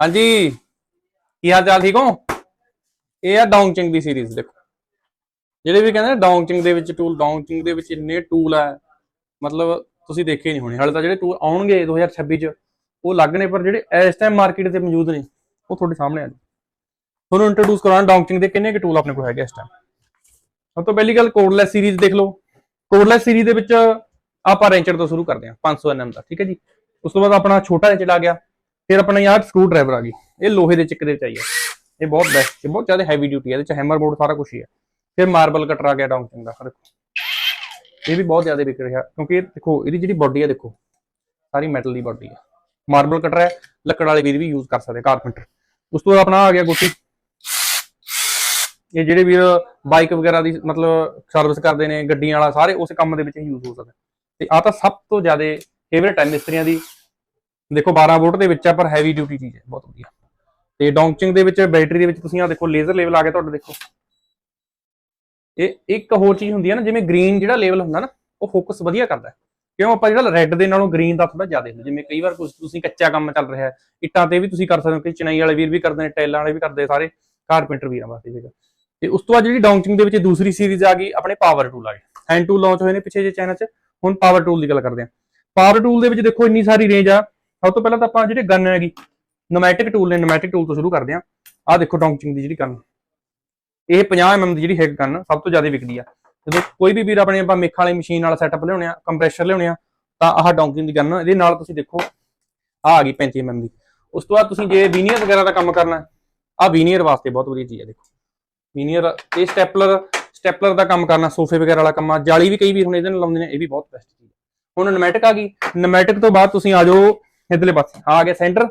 ਹਾਂਜੀ। ਕੀ ਹਾਲ ਚਾਲ, ਠੀਕ ਹੋ? ਇਹ ਆ ਡੌਂਗਚਿੰਗ ਦੀ ਸੀਰੀਜ਼ ਦੇਖੋ। ਜਿਹੜੇ ਵੀ ਕਹਿੰਦੇ ਨੇ ਡੌਂਗਚਿੰਗ ਦੇ ਵਿੱਚ ਟੂਲ ਡੌਂਗਚਿੰਗ ਦੇ ਵਿੱਚ ਇੰਨੇ ਟੂਲ ਆ, ਮਤਲਬ ਤੁਸੀਂ ਦੇਖੇ ਨਹੀਂ ਹੋਣੇ। ਹਾਲੇ ਤਾਂ ਜਿਹੜੇ ਟੂਲ ਆਉਣਗੇ 2026 ਚ, ਉਹ ਲੱਗ ਨੇ, ਪਰ ਜਿਹੜੇ ਇਸ ਟਾਈਮ ਮਾਰਕੀਟ ਤੇ ਮੌਜੂਦ ਨੇ, ਉਹ ਤੁਹਾਡੇ ਸਾਹਮਣੇ ਆ ਜੀ ਤੁਹਾਨੂੰ ਇੰਟਰੋਡਿਊਸ ਕਰਾਉਣਾ ਡੌਂਗਚਿੰਗ ਦੇ ਕਿੰਨੇ ਕੁ ਟੂਲ ਆਪਣੇ ਕੋਲ ਹੈਗੇ ਇਸ ਟਾਈਮ ਸਭ ਤੋਂ ਪਹਿਲੀ ਗੱਲ ਕੋਡਲੈਸ ਸੀਰੀਜ਼ ਦੇਖ ਲਓ। ਕੋਡਲੈਸ ਸੀਰੀਜ਼ ਦੇ ਵਿੱਚ ਆਪਾਂ ਰੈਂਚਰ ਤੋਂ ਸ਼ੁਰੂ ਕਰਦੇ ਹਾਂ 500 ਐਨਐਮ ਦਾ, ਠੀਕ ਹੈ ਜੀ। ਉਸ ਤੋਂ ਬਾਅਦ ਆਪਣਾ ਛੋਟਾ ਰੈਂਚਰ ਆ ਗਿਆ। ਫਿਰ ਆਪਣਾ ਯਾਰ ਸਕਰੂ ਡਰਾਈਵਰ ਆ ਗਈ। ਇਹ ਲੋਹੇ ਦੇ ਚੱਕ ਦੇ ਆਈ ਹੈ ਇਹ ਬਹੁਤ ਬੈਸਟ ਹੈ ਬਹੁਤ ਜ਼ਿਆਦਾ ਹੈਵੀ ਡਿਊਟੀ ਹੈ ਇਹਦੇ ਚ ਹੈਮਰ ਬੋਰਡ ਸਾਰਾ ਕੁਝ ਹੀ ਹੈ ਫਿਰ ਮਾਰਬਲ ਕਟਰ ਆ ਗਿਆ ਡੌਂਗਚਿੰਗ ਦਾ ਦੇਖੋ। ਇਹ ਵੀ ਬਹੁਤ ਜ਼ਿਆਦਾ ਵਿਕ ਰਿਹਾ, ਕਿਉਂਕਿ ਇਹ ਦੇਖੋ, ਇਹਦੀ ਜਿਹੜੀ ਬਾਡੀ ਹੈ ਦੇਖੋ, ਸਾਰੀ ਮੈਟਲ ਦੀ ਬਾਡੀ ਹੈ ਮਾਰਬਲ ਕਟਰ ਹੈ ਲੱਕੜ ਵਾਲੇ ਵੀਰ ਵੀ ਯੂਜ਼ ਕਰ ਸਕਦੇ ਕਾਰਪੈਂਟਰ ਉਸ ਤੋਂ ਬਾਅਦ ਆਪਣਾ ਆ ਗਿਆ ਗੋਟੀ ਇਹ ਜਿਹੜੇ ਵੀਰ ਬਾਈਕ ਵਗੈਰਾ ਦੀ ਮਤਲਬ ਸਰਵਿਸ ਕਰਦੇ ਨੇ, ਗੱਡੀਆਂ ਵਾਲਾ, ਸਾਰੇ ਉਸ ਕੰਮ ਦੇ ਵਿੱਚ ਹੀ ਯੂਜ਼ ਹੋ ਸਕਦਾ ਤੇ ਆ ਤਾਂ ਸਭ ਤੋਂ ਜ਼ਿਆਦਾ ਫੇਵਰੇਟ ਹੈ ਮਿਸਤਰੀਆਂ ਦੀ। ਦੇਖੋ 12 ਵੋਲਟ ਦੇ ਵਿੱਚ ਆ, ਪਰ ਹੈਵੀ ਡਿਊਟੀ ਚੀਜ਼ ਹੈ, ਬਹੁਤ ਵਧੀਆ। ਤੇ ਡੌਂਗਚਿੰਗ ਦੇ ਵਿੱਚ, ਬੈਟਰੀ ਦੇ ਵਿੱਚ ਤੁਸੀਂ ਆ ਦੇਖੋ ਲੇਜ਼ਰ ਲੈਵਲ ਆ ਗਿਆ ਤੁਹਾਡੇ, ਦੇਖੋ। ਇਹ ਇੱਕ ਹੋਰ ਚੀਜ਼ ਹੁੰਦੀ ਹੈ ਨਾ, ਜਿਵੇਂ ਗ੍ਰੀਨ ਜਿਹੜਾ ਲੈਵਲ ਹੁੰਦਾ ਨਾ, ਉਹ ਫੋਕਸ ਵਧੀਆ ਕਰਦਾ ਕਿਉਂ? ਆਪਾਂ ਜਿਹੜਾ ਰੈੱਡ ਦੇ ਨਾਲੋਂ ਗ੍ਰੀਨ ਦਾ ਥੋੜਾ ਜ਼ਿਆਦਾ ਹੁੰਦਾ। ਜਿਵੇਂ ਕਈ ਵਾਰ ਕੁਛ ਤੁਸੀਂ ਕੱਚਾ ਕੰਮ ਚੱਲ ਰਿਹਾ ਹੈ, ਇੱਟਾਂ ਤੇ ਵੀ ਤੁਸੀਂ ਕਰ ਸਕਦੇ ਹੋ ਕਿ ਚਨਾਈ ਵਾਲੇ ਵੀਰ ਵੀ ਕਰਦੇ ਨੇ ਟੈਲਾਂ ਵਾਲੇ ਵੀ ਕਰਦੇ ਸਾਰੇ ਕਾਰਪੈਂਟਰ ਵੀਰਾਂ ਵਾਸਤੇ ਵੀਗਾ ਤੇ ਉਸ ਤੋਂ ਬਾਅਦ ਜਿਹੜੀ ਡੌਂਗਚਿੰਗ ਦੇ ਵਿੱਚ ਦੂਸਰੀ ਸੀਰੀਜ਼ ਆ ਗਈ, ਆਪਣੇ ਪਾਵਰ ਟੂਲ ਆ ਗਏ। ਹੈਂਡ ਟੂਲ ਲਾਂਚ ਹੋਏ ਨੇ ਪਿੱਛੇ ਜੇ ਚਾਈਨਾ 'ਚ, ਹੁਣ ਪਾਵਰ ਟੂਲ ਦੀ ਗੱਲ ਕਰਦੇ ਹਾਂ। ਪਾਵਰ ਟੂਲ ਦੇ ਵਿੱਚ ਦੇਖੋ, ਇੰਨੀ ਸਾਰੀ ਰੇਂਜ ਆ। ਸਭ ਤੋਂ ਪਹਿਲਾਂ ਤਾਂ ਆਪਾਂ ਜਿਹੜੇ ਗਨ ਹੈਗੀ ਨੋਮੈਟਿਕ ਟੂਲ ਨੇ ਨੋਮੈਟਿਕ ਟੂਲ ਤੋਂ ਸ਼ੁਰੂ ਕਰਦੇ ਹਾਂ। ਆਹ ਦੇਖੋ ਡੌਂਗਚਿੰਗ ਦੀ ਜਿਹੜੀ ਗਨ ਇਹ 50 mm ਦੀ ਜਿਹੜੀ ਹੈਗ ਗਨ ਸਭ ਤੋਂ ਜ਼ਿਆਦਾ ਵਿਕਦੀ ਆ। ਜਦੋਂ ਕੋਈ ਵੀ ਵੀਰ ਆਪਣੇ ਆਪਾਂ ਮੇਖ ਵਾਲੀ ਮਸ਼ੀਨ ਨਾਲ ਸੈਟਅਪ ਲਿਆਉਣੇ ਆ ਕੰਪਰੈਸ਼ਰ ਲਿਆਉਣੇ ਆ, ਤਾਂ ਆਹ ਡੌਂਗਚਿੰਗ ਦੀ ਗਨ ਇਹਦੇ ਨਾਲ ਤੁਸੀਂ ਦੇਖੋ, ਆਹ ਆ ਗਈ 35 mm ਦੀ। ਉਸ ਤੋਂ ਬਾਅਦ ਤੁਸੀਂ ਜੇ ਵੀਨੀਅਰ ਵਗੈਰਾ ਦਾ ਕੰਮ ਕਰਨਾ ਆ ਵੀਨੀਅਰ ਵਾਸਤੇ ਬਹੁਤ ਵਧੀਆ ਚੀਜ਼ ਆ, ਦੇਖੋ। ਵੀਨੀਅਰ ਇਹ ਸਟੈਪਲਰ ਸਟੈਪਲਰ ਦਾ ਕੰਮ ਕਰਨਾ, ਸੋਫੇ ਵਗੈਰਾ ਵਾਲਾ ਕੰਮ ਆ। ਜਾਲੀ ਵੀ ਕਈ ਵੀਰ ਹੁਣ ਇਹਦੇ ਨਾਲ ਲਾਉਂਦੇ ਨੇ, ਇਹ ਵੀ ਬਹੁਤ ਬੈਸਟ ਚੀਜ਼ ਆ। ਹੁਣ ਨਮੈਟਿਕ ਆ ਗਈ। ਨਮੈਟਿਕ ਤੋਂ ਬਾਅਦ ਤੁਸੀਂ ਆ ਜਾਓ ਇਧਰਲੇ ਪਾਸੇ, ਆ ਗਿਆ ਸੈਂਟਰ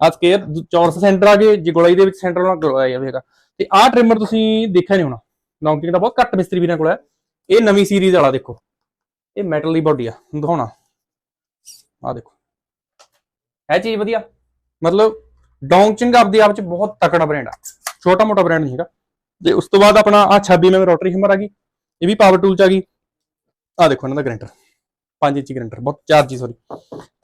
ਆ ਸਕੇਅਰ ਚੌਰਸ ਸੈਂਟਰ ਆ ਗਏ, ਜੇ ਗੋਲਾਈ ਦੇ ਵਿੱਚ ਸੈਂਟਰ ਨਾਲ ਗਲੋਇਆ ਜਾਵੇਗਾ ਤੇ ਆਹ ਟ੍ਰਿਮਰ ਤੁਸੀਂ ਦੇਖਿਆ ਨਹੀਂ ਹੋਣਾ ਲੌਂਗਟਿੰਗ ਦਾ ਬਹੁਤ ਘੱਟ ਮਿਸਤਰੀ ਵੀਰਾਂ ਕੋਲ ਹੈ। ਇਹ ਨਵੀਂ ਸੀਰੀਜ਼ ਵਾਲਾ ਦੇਖੋ। ਇਹ ਮੈਟਲ ਦੀ ਬਾਡੀ ਆ, ਦਿਖਾਉਣਾ। ਆ ਦੇਖੋ। ਇਹ ਚੀਜ਼ ਵਧੀਆ। ਮਤਲਬ ਡੌਂਗਚਿੰਗ ਆਪਦੇ ਆਪ ਚ ਬਹੁਤ ਤਕੜਾ ਬ੍ਰਾਂਡ ਆ। ਛੋਟਾ ਮੋਟਾ ਬ੍ਰਾਂਡ ਨਹੀਂ ਹੈਗਾ। ਤੇ ਉਸ ਤੋਂ ਬਾਅਦ ਆਪਣਾ ਆ 26 mm ਰੋਟਰੀ ਹਮਰ ਆ ਗਈ। ਇਹ ਵੀ ਪਾਵਰ ਟੂਲ ਚ ਆ ਗਈ। ਆ ਦੇਖੋ ਇਹਨਾਂ ਦਾ ਗ੍ਰੈਂਡਰ। 5 ਇੰਚੀ ਗ੍ਰੈਂਡਰ, ਬਹੁਤ 4 ਜੀ ਸੌਰੀ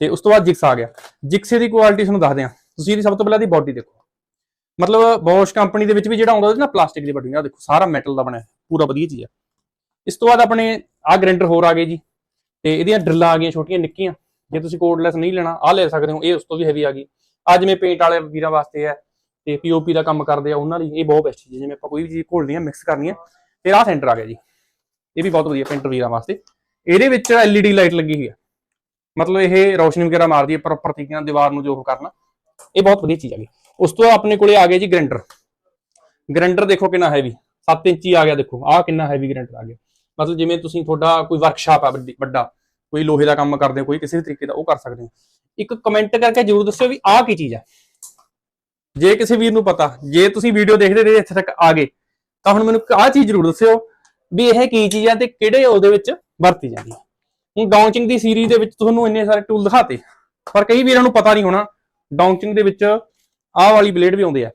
ਤੇ ਉਸ ਤੋਂ ਬਾਅਦ ਜਿਕਸ ਆ ਗਿਆ। ਜਿਕਸੇ ਦੀ ਕੁਆਲਿਟੀ ਤੁਹਾਨੂੰ ਦੱਸਦੇ ਆ ਤੁਸੀਂ ਇਹਦੀ ਸਭ ਤੋਂ ਪਹਿਲਾਂ ਦੀ ਬਾਡੀ ਦੇਖੋ। ਮਤਲਬ ਬੋਸ਼ ਕੰਪਨੀ ਦੇ ਵਿੱਚ ਵੀ ਜਿਹੜਾ ਆਉਂਦਾ ਉਹਦੇ ਨਾ ਪਲਾਸਟਿਕ ਦੀ ਬਾਡੀ ਆ। ਦੇਖੋ, ਸਾਰਾ ਮੈਟਲ ਦਾ ਬਣਿਆ, ਪੂਰਾ ਵਧੀਆ ਚੀਜ਼ ਆ। ਇਸ ਤੋਂ ਬਾਅਦ ਆਪਣੇ ਆ ਗ੍ਰੈਂਡਰ ਹੋਰ ਆ ਗਏ ਜੀ। ਤੇ ਇਹਦੀਆਂ ਡਰਿੱਲਾਂ ਆ ਗਈਆਂ, ਛੋਟੀਆਂ, ਨਿੱਕੀਆਂ। ਜੇ ਤੁਸੀਂ ਕੋਡਲੈਸ ਨਹੀਂ ਲੈਣਾ ਆ ਲੈ ਸਕਦੇ ਹੋ। ਇਹ ਉਸ ਤੋਂ ਵੀ ਹੈਵੀ ਆ ਗਈ। ਆ ਜਿਵੇਂ ਪੇਂਟ ਵਾਲੇ ਵੀਰਾਂ ਵਾਸਤੇ ਹੈ ਤੇ ਪੀਓਪੀ ਦਾ ਕੰਮ ਕਰਦੇ ਆ, ਉਹਨਾਂ ਲਈ ਇਹ ਬਹੁਤ ਬੈਸਟ ਚੀਜ਼ ਜਿਵੇਂ ਆਪਾਂ ਕੋਈ ਵੀ ਚੀਜ਼ ਘੋਲਣੀ ਹੈ ਮਿਕਸ ਕਰਨੀ ਆ, ਫਿਰ ਆਹ ਸੈਂਟਰ ਆ ਗਿਆ ਜੀ। ਇਹ ਵੀ ਬਹੁਤ ਵਧੀਆ ਪੇਂਟਰ ਵੀਰਾਂ ਵਾਸਤੇ। ਇਹਦੇ ਵਿੱਚ LED ਲਾਈਟ ਲੱਗੀ ਹੋਈ ਹੈ ਮਤਲਬ ਇਹ ਰੋਸ਼ਨੀ ਵਗੈਰਾ ਮਾਰਦੀ ਹੈ ਪ੍ਰੋਪਰ ਤਰੀਕੇ ਨਾਲ ਦੀਵਾਰ ਨੂੰ ਜੋ ਉਹ ਕਰਨਾ। ਇਹ ਬਹੁਤ ਵਧੀਆ ਚੀਜ਼ ਆ ਗਈ ਉਸ ਤੋਂ ਬਾਅਦ ਆਪਣੇ ਕੋਲੇ ਆ ਗਿਆ ਜੀ ਗ੍ਰੈਂਡਰ। ਗ੍ਰੈਂਡਰ ਦੇਖੋ ਕਿੰਨਾ ਹੈਵੀ 7 ਇੰਚੀ ਆ ਗਿਆ ਦੇਖੋ। ਆਹ ਕਿੰਨਾ ਹੈਵੀ ਗ੍ਰੈਂਡਰ ਆ ਗਿਆ। ਮਤਲਬ ਜਿਵੇਂ ਤੁਸੀਂ ਤੁਹਾਡਾ ਕੋਈ ਵਰਕਸ਼ਾਪ ਆ ਵੱਡਾ ਕੋਈ ਲੋਹੇ ਦਾ ਕੰਮ ਕਰਦੇ ਹੋ, ਕੋਈ ਕਿਸੇ ਵੀ ਤਰੀਕੇ ਦਾ, ਉਹ ਕਰ ਸਕਦੇ ਹੋ। ਇੱਕ ਕਮੈਂਟ ਕਰਕੇ ਜਰੂਰ ਦੱਸਿਓ ਵੀ ਆਹ ਕੀ ਚੀਜ਼ ਆ। ਜੇ ਕਿਸੇ ਵੀਰ ਨੂੰ ਪਤਾ, ਜੇ ਤੁਸੀਂ ਵੀਡੀਓ ਦੇਖਦੇ ਰਹੇ ਇੱਥੇ ਤੱਕ ਆ ਗਏ, ਤਾਂ ਹੁਣ ਮੈਨੂੰ ਆਹ ਚੀਜ਼ ਜਰੂਰ ਦੱਸਿਓ ਵੀ ਇਹ ਕੀ ਚੀਜ਼ ਆ ਤੇ ਕਿਹੜੇ ਉਹਦੇ ਵਿੱਚ ਵਰਤੀ ਜਾਂਦੀ ਹੈ। ਹੁਣ ਡਾਉਂਚਿੰਗ ਦੀ ਸੀਰੀਜ਼ ਦੇ ਵਿੱਚ ਤੁਹਾਨੂੰ ਇੰਨੇ ਸਾਰੇ ਟੂਲ ਦਿਖਾਤੇ, ਪਰ ਕਈ ਵੀਰਾਂ ਨੂੰ ਪਤਾ ਨਹੀਂ ਹੋਣਾ, ਡੌਂਚਿੰਗ ਦੇ ਵਿੱਚ ਆਹ ਵਾਲੀ ਬਲੇਡ ਵੀ ਆਉਂਦੇ ਆ,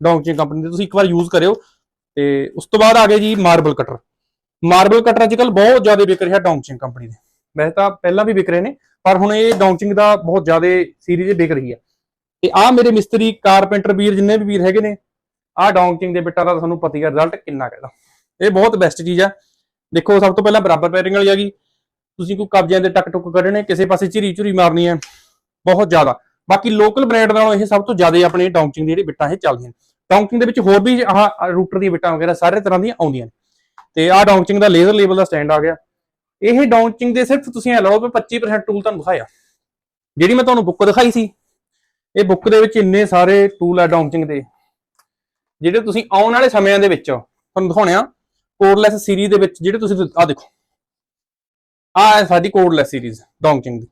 ਡੌਂਚਿੰਗ ਕੰਪਨੀ ਦੇ, ਤੁਸੀਂ ਇੱਕ ਵਾਰ ਯੂਜ਼ ਕਰਿਓ, ਤੇ ਉਸ ਤੋਂ ਬਾਅਦ ਆ ਗਏ ਜੀ ਮਾਰਬਲ ਕਟਰ ਮਾਰਬਲ ਕਟਰ ਅੱਜਕੱਲ ਬਹੁਤ ਜ਼ਿਆਦਾ ਵਿਕ ਰਿਹਾ ਡੌਂਚਿੰਗ ਕੰਪਨੀ ਦੇ। ਵੈਸੇ ਤਾਂ ਪਹਿਲਾਂ ਵੀ ਵਿਕ ਰਹੇ ਨੇ, ਪਰ ਹੁਣ ਇਹ ਡੌਂਚਿੰਗ ਦਾ ਬਹੁਤ ਜ਼ਿਆਦਾ ਸੀਰੀਜ਼ ਵਿਕ ਰਹੀ ਹੈ। ਤੇ ਆਹ ਮੇਰੇ ਮਿਸਤਰੀ ਕਾਰਪੈਂਟਰ ਵੀਰ, ਜਿੰਨੇ ਵੀ ਵੀਰ ਹੈਗੇ ਨੇ, ਆਹ ਡੌਂਚਿੰਗ ਦੇ ਬਿੱਟਾਂ ਦਾ ਤੁਹਾਨੂੰ ਪਤਾ ਹੀ ਹੈ ਰਿਜ਼ਲਟ ਕਿੰਨਾ ਕਹਿੰਦਾ ਇਹ ਬਹੁਤ ਬੈਸਟ ਚੀਜ਼ ਆ। ਦੇਖੋ, ਸਭ ਤੋਂ ਪਹਿਲਾਂ ਬਰਾਬਰ ਪੈਰਿੰਗ ਵਾਲੀ ਆ ਗਈ। ਤੁਸੀਂ ਕੋਈ ਕਬਜ਼ਿਆਂ ਦੇ ਟਕ ਟੁਕ ਕੱਢਣੇ, ਕਿਸੇ ਪਾਸੇ ਝਿਰੀ ਝੁਰੀ ਮਾਰਨੀ ਹੈ, ਬਹੁਤ ਜ਼ਿਆਦਾ। ਬਾਕੀ ਲੋਕਲ ਬ੍ਰਾਂਡ ਨਾਲੋਂ ਇਹ ਸਭ ਤੋਂ ਜ਼ਿਆਦਾ ਆਪਣੇ ਡੌਂਚਿੰਗ ਦੀ ਜਿਹੜੀ ਬਿੱਟਾਂ ਇਹ ਚੱਲਦੀਆਂ ਨੇ। ਦੇ ਵਿੱਚ ਹੋਰ ਵੀ ਆਹ ਰੂਟਰ ਦੀਆਂ ਬਿੱਟਾਂ ਵਗੈਰਾ ਸਾਰੇ ਤਰ੍ਹਾਂ ਦੀਆਂ ਆਉਂਦੀਆਂ ਨੇ। ਤੇ ਆਹ ਡੌਂਚਿੰਗ ਦਾ ਲੇਜ਼ਰ ਲੈਵਲ ਦਾ ਸਟੈਂਡ ਆ ਗਿਆ। ਇਹ ਡੌਂਚਿੰਗ ਦੇ ਸਿਰਫ ਤੁਸੀਂ ਇਹ ਲਓ ਵੀ 25% ਟੂਲ ਤੁਹਾਨੂੰ ਦਿਖਾਇਆ। ਜਿਹੜੀ ਮੈਂ ਤੁਹਾਨੂੰ ਬੁੱਕ ਦਿਖਾਈ ਸੀ, ਇਹ ਬੁੱਕ ਦੇ ਵਿੱਚ ਇੰਨੇ ਸਾਰੇ ਟੂਲ ਆ ਡੌਂਚਿੰਗ ਦੇ। ਜਿਹੜੇ ਤੁਸੀਂ ਆਉਣ ਵਾਲੇ ਸਮਿਆਂ ਦੇ ਵਿੱਚ ਤੁਹਾਨੂੰ ਦਿਖਾਉਣੇ ਆ। ਕੋਡਲੈਸ ਸੀਰੀਜ਼ ਦੇ ਵਿੱਚ ਜਿਹੜੇ ਤੁਸੀਂ ਆ ਦੇਖੋ। ਆ ਹੈ ਸਾਡੀ ਕੋਡਲੈਸ ਸੀਰੀਜ਼ ਡੌਂਚਿੰਗ ਦੀ।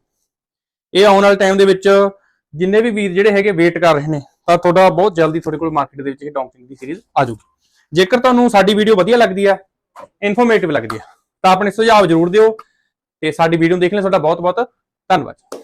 ਇਹ ਆਉਣ ਵਾਲੇ ਟਾਈਮ ਦੇ ਵਿੱਚ ਜਿੰਨੇ ਵੀ ਵੀਰ ਜਿਹੜੇ ਹੈਗੇ ਵੇਟ ਕਰ ਰਹੇ ਨੇ, ਤਾਂ ਤੁਹਾਡਾ ਬਹੁਤ ਜਲਦੀ ਤੁਹਾਡੇ ਕੋਲ ਮਾਰਕੀਟ ਦੇ ਵਿੱਚ ਇਹ ਡੋਂਗਚਿੰਗ ਦੀ ਸੀਰੀਜ਼ ਆ ਜਾਊਗੀ। ਜੇਕਰ ਤੁਹਾਨੂੰ ਸਾਡੀ ਵੀਡੀਓ ਵਧੀਆ ਲੱਗਦੀ ਆ ਇਨਫੋਰਮੇਟਿਵ ਲੱਗਦੀ ਆ, ਤਾਂ ਆਪਣੇ ਸੁਝਾਅ ਜ਼ਰੂਰ ਦਿਓ ਤੇ ਸਾਡੀ ਵੀਡੀਓ ਦੇਖ ਲਈ ਤੁਹਾਡਾ ਬਹੁਤ ਬਹੁਤ ਧੰਨਵਾਦ।